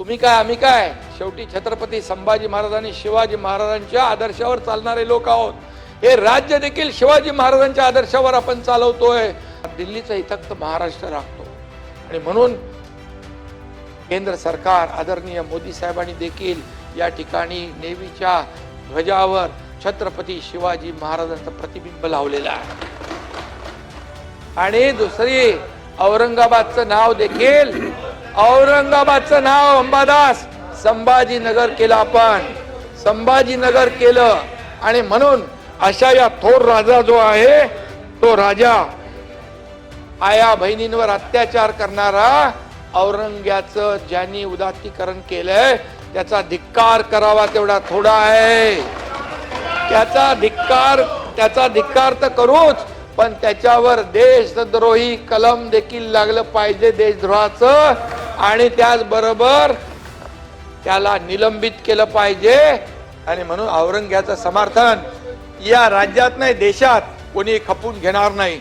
तुम्ही काय आम्ही काय? शेवटी छत्रपती संभाजी महाराज आणि शिवाजी महाराजांच्या आदर्शावर चालणारे लोक आहोत. हे राज्य देखील शिवाजी महाराजांच्या आदर्शावर आपण चालवतोय. दिल्लीचा इथक्त महाराष्ट्र राखतो. आणि म्हणून केंद्र सरकार आदरणीय मोदी साहेबांनी देखील या ठिकाणी नेव्हीच्या ध्वजावर छत्रपती शिवाजी महाराजांचं प्रतिबिंब लावलेलं आहे. आणि दुसरी औरंगाबादचं नाव देखील औरंगाबादचं नाव अंबादास संभाजीनगर केलं आपण. संभाजीनगर केलं आणि म्हणून अशा या थोर राजा जो आहे तो राजा आया बहिणींवर अत्याचार करणारा औरंग्याचं ज्यांनी उदात्तीकरण केलंय त्याचा धिक्कार करावा तेवढा थोडा आहे. त्याचा धिक्कार त्याचा धिक्कार तर करूच पण त्याच्यावर देशद्रोही कलम देखील लागलं पाहिजे देशद्रोहाचं. आणि त्याचबरोबर त्याला निलंबित केलं पाहिजे. आणि म्हणून औरंग्याचं समर्थन या राज्यात नाही देशात कोणी खपून घेणार नाही.